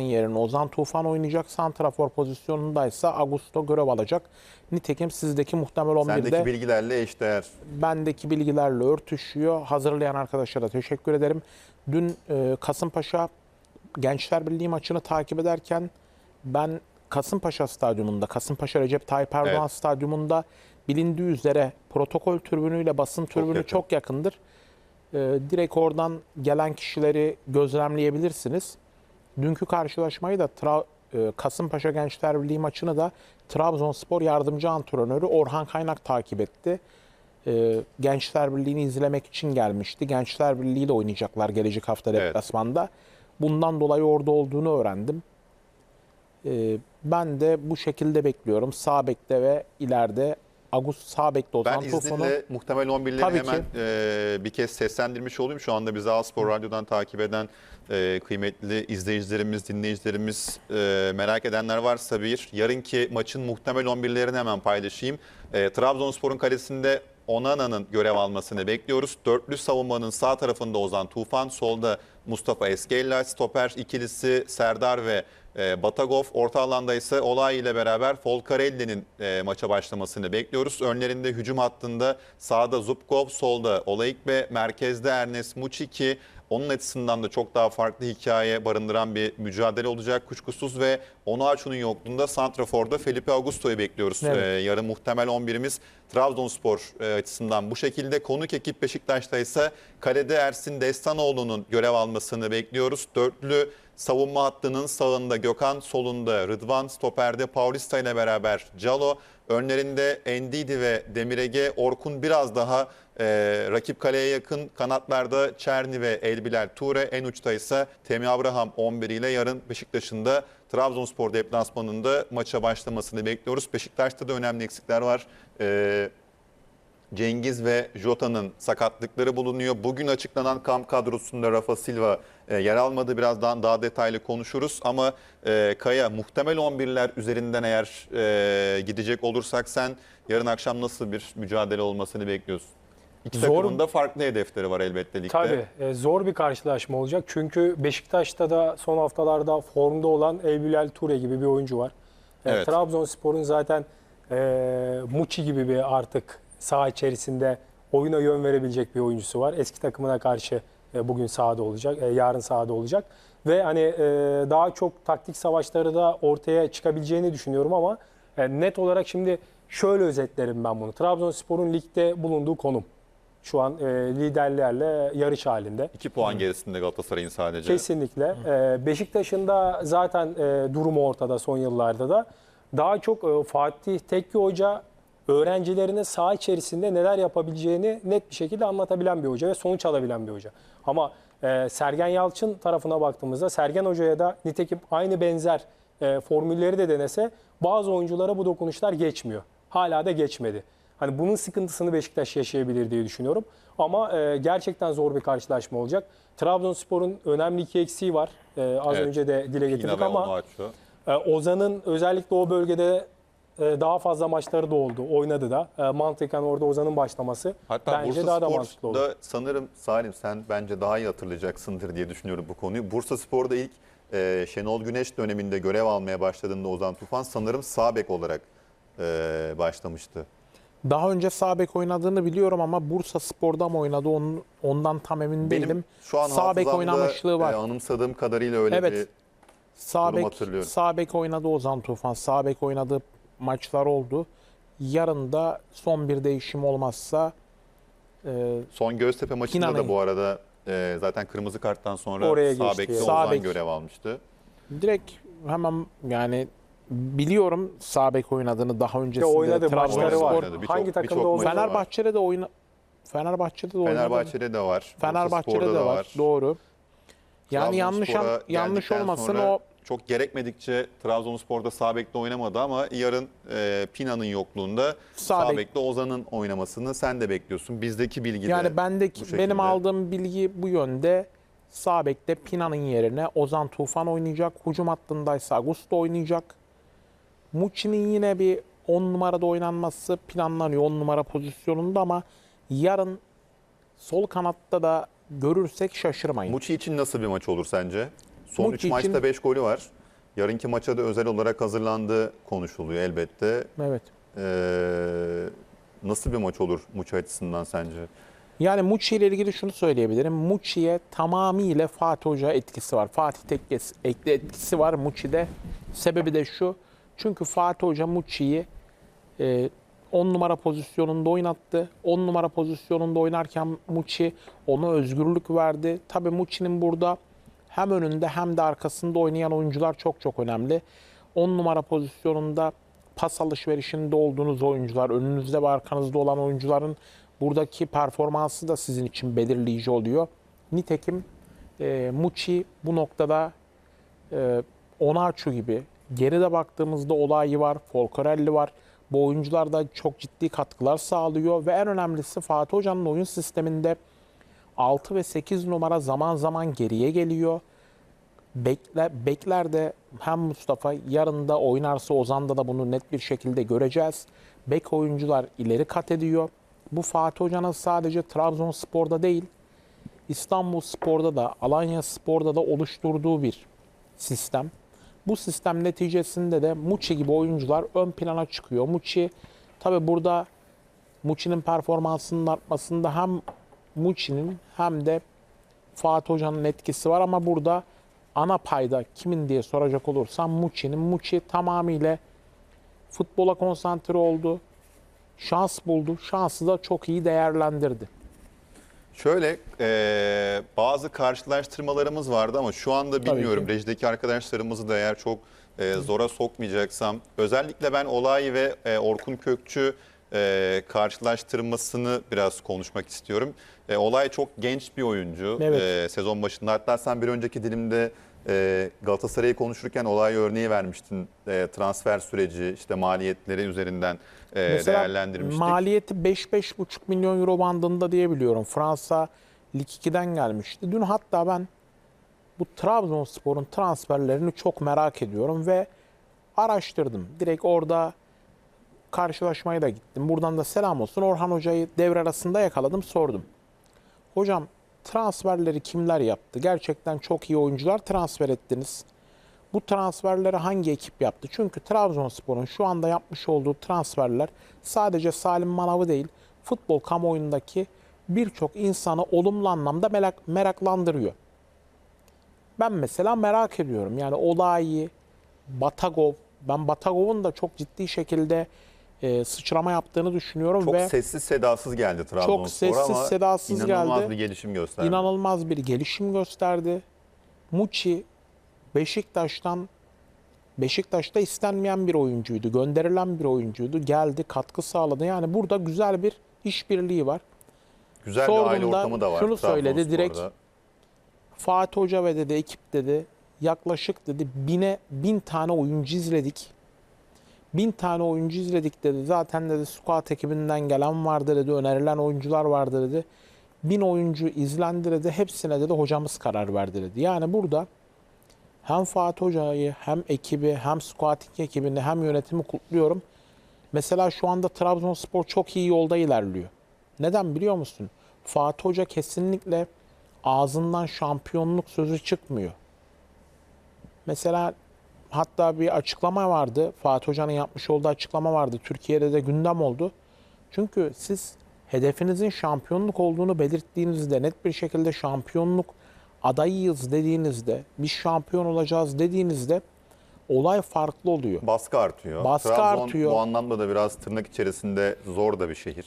yerine Ozan Tufan oynayacak. Santrafor pozisyonundaysa Augusto görev alacak. Nitekim sizdeki muhtemel 11'de Sendeki bilgilerle eşdeğer. bendeki bilgilerle örtüşüyor. Hazırlayan arkadaşlara teşekkür ederim. Dün e, Kasımpaşa Gençler Birliği maçını takip ederken ben Kasımpaşa stadyumunda, Kasımpaşa Recep Tayyip Erdoğan Evet. stadyumunda bilindiği üzere protokol türbünüyle basın türbünü yakın. çok yakındır. E, direkt oradan gelen kişileri gözlemleyebilirsiniz. Dünkü karşılaşmayı da Tra- e, Kasımpaşa Gençler Birliği maçını da Trabzonspor yardımcı antrenörü Orhan Kaynak takip etti. E, Gençler Birliği'ni izlemek için gelmişti. Gençler Birliği ile oynayacaklar gelecek hafta Evet. deplasmanda. Bundan dolayı orada olduğunu öğrendim. E, ben de bu şekilde bekliyorum. Sağ bekte ve ileride Agus sağ bekte Ozan Ben Tufan'ı izninle muhtemel 11'leri Tabii hemen ki. e, bir kez seslendirmiş olayım. Şu anda bizi Aspor Radyo'dan takip eden e, kıymetli izleyicilerimiz, dinleyicilerimiz, e, merak edenler varsa bir yarınki maçın muhtemel 11'lerini hemen paylaşayım. E, Trabzonspor'un kalesinde Onana'nın görev almasını bekliyoruz. Dörtlü savunmanın sağ tarafında Ozan Tufan, solda Mustafa Eskella, stoper ikilisi Serdar ve e, Batagov. Orta alanda ise Olay ile beraber Folcarelli'nin e, maça başlamasını bekliyoruz. Önlerinde hücum hattında sağda Zubkov, solda Olayik merkezde Ernest Muçiki. Onun açısından da çok daha farklı hikaye barındıran bir mücadele olacak kuşkusuz ve Onuachu'nun yokluğunda Santrafor'da Felipe Augusto'yu bekliyoruz. Evet. E, yarın muhtemel 11'imiz Trabzonspor e, açısından bu şekilde. Konuk ekip Beşiktaş'ta ise kalede Ersin Destanoğlu'nun görev almasını bekliyoruz. Dörtlü savunma hattının sağında Gökhan, solunda Rıdvan, stoperde Paulista ile beraber Calo. Önlerinde Endidi ve Demirege, Orkun biraz daha e, rakip kaleye yakın. Kanatlarda Çerni ve Elbilal Ture. En uçta ise Temi Abraham 11 ile yarın Beşiktaş'ın da Trabzonspor deplasmanında maça başlamasını bekliyoruz. Beşiktaş'ta da önemli eksikler var. E, Cengiz ve Jota'nın sakatlıkları bulunuyor. Bugün açıklanan kamp kadrosunda Rafa Silva e, yer almadı. Birazdan daha detaylı konuşuruz. Ama e, Kaya muhtemel 11'ler üzerinden eğer e, gidecek olursak sen yarın akşam nasıl bir mücadele olmasını bekliyorsun? İki Zor- takımın da farklı hedefleri var elbette ligde. Tabii e, zor bir karşılaşma olacak. Çünkü Beşiktaş'ta da son haftalarda formda olan Elbilal Ture gibi bir oyuncu var. E, Evet. Trabzonspor'un zaten e, Muçi gibi bir artık saha içerisinde oyuna yön verebilecek bir oyuncusu var. Eski takımına karşı e, bugün sahada olacak, e, yarın sahada olacak. Ve hani e, daha çok taktik savaşları da ortaya çıkabileceğini düşünüyorum ama e, net olarak şimdi şöyle özetlerim ben bunu. Trabzonspor'un ligde bulunduğu konum. Şu an e, liderlerle yarış halinde. 2 puan gerisinde Galatasaray'ın sadece. Kesinlikle. Ee, Beşiktaş'ın da zaten e, durumu ortada son yıllarda da. Daha çok e, Fatih Tekke Hoca öğrencilerine saha içerisinde neler yapabileceğini net bir şekilde anlatabilen bir hoca ve sonuç alabilen bir hoca. Ama e, Sergen Yalçın tarafına baktığımızda Sergen Hoca'ya da nitekim aynı benzer e, formülleri de denese bazı oyunculara bu dokunuşlar geçmiyor. Hala da geçmedi. Hani bunun sıkıntısını Beşiktaş yaşayabilir diye düşünüyorum. Ama e, gerçekten zor bir karşılaşma olacak. Trabzonspor'un önemli iki eksiği var. E, az Evet. önce de dile Yine getirdik ve ama e, Ozan'ın özellikle o bölgede e, daha fazla maçları da oldu. Oynadı da. E, mantıken orada Ozan'ın başlaması Hatta bence Bursa daha da mantıklı. Spor'da sanırım Salim sen bence daha iyi hatırlayacaksındır diye düşünüyorum bu konuyu. Bursa Spor'da ilk e, Şenol Güneş döneminde görev almaya başladığında Ozan Tufan sanırım sağ bek olarak e, başlamıştı. Daha önce sağ bek oynadığını biliyorum ama Bursa Spor'da mı oynadı onun, ondan tam emin Benim değilim. şu an sağ bek oynamışlığı var. e, anımsadığım kadarıyla öyle Evet. bir sağ bek, hatırlıyorum. sağ bek oynadı Ozan Tufan. Sağ bek oynadığı maçlar oldu. Yarın da son bir değişim olmazsa e, son Göztepe maçında da bu arada e, zaten kırmızı karttan sonra Oraya sağ bekte. Ozan Sağ bek. görev almıştı. direkt hemen yani biliyorum sağ bek oynadığını daha öncesinde. oynadı, maçları var. Oynadı, birçok- Hangi takımda birçok maçı var. Fenerbahçe'de de oyna Fenerbahçe'de de oynadı. Fenerbahçe'de de var. Fenerbahçe'de de da var. Doğru. Yani yanlış Trabzonspor'a yanlış geldikten olmasın sonra o çok gerekmedikçe Trabzonspor'da sağ bekte oynamadı ama yarın e, Pina'nın yokluğunda Sağ sağ, bek- bekte Ozan'ın oynamasını sen de bekliyorsun. Bizdeki bilgi de Yani bendeki bu şekilde. benim aldığım bilgi bu yönde. Sağ bekte Pina'nın yerine Ozan Tufan oynayacak. Hücum hattındaysa Augusto oynayacak. Muçi'nin yine bir 10 numarada oynanması planlanıyor 10 numara pozisyonunda ama yarın sol kanatta da görürsek şaşırmayın. Muçi için nasıl bir maç olur sence? Son Muçi 3 için- maçta 5 golü var. Yarınki maça da özel olarak hazırlandığı konuşuluyor elbette. Evet. Ee, nasıl bir maç olur Muçi açısından sence? Yani Muçi ile ilgili şunu söyleyebilirim. Muçi'ye tamamıyla Fatih Hoca etkisi var. Fatih Tekkes etkisi var Muçi'de. Sebebi de şu. Çünkü Fatih Hoca Muçi'yi 10 numara pozisyonunda oynattı. 10 numara pozisyonunda oynarken Muçi ona özgürlük verdi. Tabii Muçi'nin burada hem önünde hem de arkasında oynayan oyuncular çok çok önemli. 10 numara pozisyonunda pas alışverişinde olduğunuz oyuncular, önünüzde ve arkanızda olan oyuncuların buradaki performansı da sizin için belirleyici oluyor. Nitekim e, Muçi bu noktada e, Onaçu gibi geride baktığımızda Olayı var, Folcarelli var. Bu oyuncular da çok ciddi katkılar sağlıyor ve en önemlisi Fatih Hoca'nın oyun sisteminde 6 ve 8 numara zaman zaman geriye geliyor. Bekler, bekler de hem Mustafa yarın da oynarsa Ozan'da da bunu net bir şekilde göreceğiz. Bek oyuncular ileri kat ediyor. Bu Fatih Hoca'nın sadece Trabzonspor'da değil, İstanbul Spor'da da, Alanya Spor'da da oluşturduğu bir sistem. Bu sistem neticesinde de Muçi gibi oyuncular ön plana çıkıyor. Muçi tabi burada Muçi'nin performansının artmasında hem Muçi'nin hem de Fatih Hoca'nın etkisi var ama burada ana payda kimin diye soracak olursam Muçi'nin. Muçi tamamıyla futbola konsantre oldu. Şans buldu. Şansı da çok iyi değerlendirdi. Şöyle e, bazı karşılaştırmalarımız vardı ama şu anda bilmiyorum. ki. Rejideki arkadaşlarımızı da eğer çok e, zora sokmayacaksam. Özellikle ben Olay ve e, Orkun Kökçü e, karşılaştırmasını biraz konuşmak istiyorum. E, Olay çok genç bir oyuncu. Evet. E, sezon başında hatta sen bir önceki dilimde e, Galatasaray'ı konuşurken Olay örneği vermiştin. E, transfer süreci işte maliyetleri üzerinden e, değerlendirmiştik. maliyeti 5-5,5 milyon euro bandında diye biliyorum. Fransa Lig 2'den gelmişti. Dün hatta ben bu Trabzonspor'un transferlerini çok merak ediyorum ve araştırdım. Direkt orada karşılaşmaya da gittim. Buradan da selam olsun. Orhan Hoca'yı devre arasında yakaladım, sordum. Hocam transferleri kimler yaptı? Gerçekten çok iyi oyuncular transfer ettiniz. Bu transferleri hangi ekip yaptı? Çünkü Trabzonspor'un şu anda yapmış olduğu transferler sadece Salim Manav'ı değil, futbol kamuoyundaki birçok insanı olumlu anlamda merak, meraklandırıyor. Ben mesela merak ediyorum. Yani Olayi, Batagov, ben Batagov'un da çok ciddi şekilde e, sıçrama yaptığını düşünüyorum Çok ve sessiz sedasız geldi Trabzonspor sessiz ama sedasız inanılmaz geldi. bir gelişim gösterdi. inanılmaz bir gelişim gösterdi. Muçi Beşiktaş'tan Beşiktaş'ta istenmeyen bir oyuncuydu. Gönderilen bir oyuncuydu. Geldi, katkı sağladı. Yani burada güzel bir işbirliği var. Güzel bir aile sorduğumda ortamı da var. şunu söyledi, direkt. Fatih Hoca ve dedi ekip dedi yaklaşık dedi bine bin tane oyuncu izledik. Bin tane oyuncu izledik dedi. Zaten dedi squad ekibinden gelen vardı dedi. Önerilen oyuncular vardı dedi. Bin oyuncu izlendi dedi. Hepsine dedi hocamız karar verdi dedi. Yani burada hem Fatih Hoca'yı hem ekibi hem squating ekibini hem yönetimi kutluyorum. Mesela şu anda Trabzonspor çok iyi yolda ilerliyor. Neden biliyor musun? Fatih Hoca kesinlikle ağzından şampiyonluk sözü çıkmıyor. Mesela hatta bir açıklama vardı. Fatih Hoca'nın yapmış olduğu açıklama vardı. Türkiye'de de gündem oldu. Çünkü siz hedefinizin şampiyonluk olduğunu belirttiğinizde net bir şekilde şampiyonluk adayıyız dediğinizde, biz şampiyon olacağız dediğinizde olay farklı oluyor. Baskı artıyor. Baskı Trabzon artıyor. bu anlamda da biraz tırnak içerisinde zor da bir şehir.